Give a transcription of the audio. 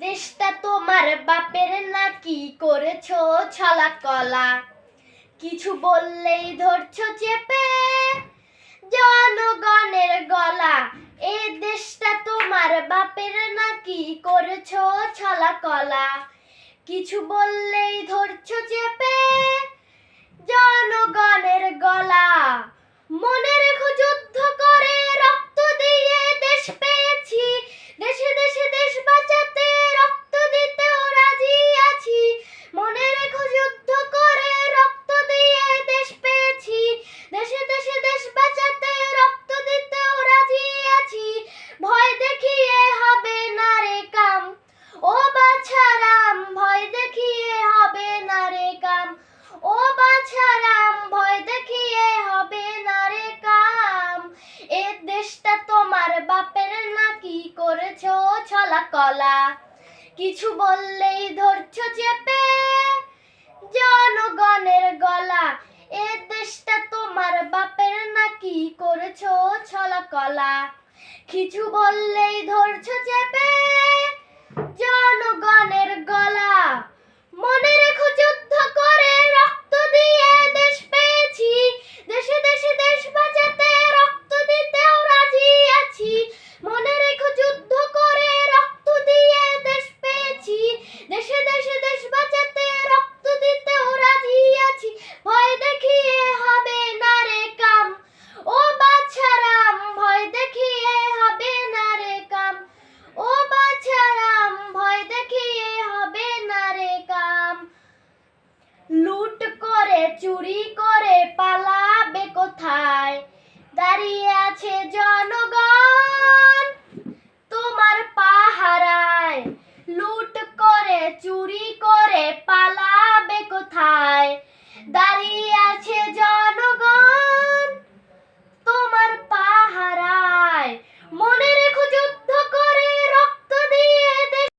দেশটা তোমার বাপের নাকি করেছ ছলা কলা? কিছু বললেই ধরছো চেপে। জনগণের গলা, এ দেশটা তোমার বাপের নাকি করেছ ছলা কলা? কিছু বললেই ধরছো চেপে। জনগণের বাছারাম ভয় দেখিয়ে হবে না রে কাম। এ দেশটা তোমার বাপের নাকি করেছ ছলা কলা? কিছু বললেই চেপে, জনগণের গলা। এ দেশটা তোমার বাপের নাকি করেছ ছলা কলা? কিছু বললেই ধরছো চেপে, জনগণের গলা মনে রেখো যুদ্ধ করে রক্ত দিয়ে দেশ পেয়েছি দেশে দেশে দেশ বাঁচাতে রক্ত দিতেও রাজি আছি মনে রেখো যুদ্ধ করে রক্ত দিয়ে দেশ পেয়েছি দেশে দেশে দেশ বাঁচাতে রক্ত দিতেও রাজি আছি ভয় দেখিয়ে হবে না রে কাম ও বাছারাম ভয় দেখিয়ে হবে না রে কাম ও বাছারাম ভয় দেখিয়ে হবে না রে কাম লুট করে চুরি করে পালাবে কোথায়? দাঁড়িয়ে আছে জনগণ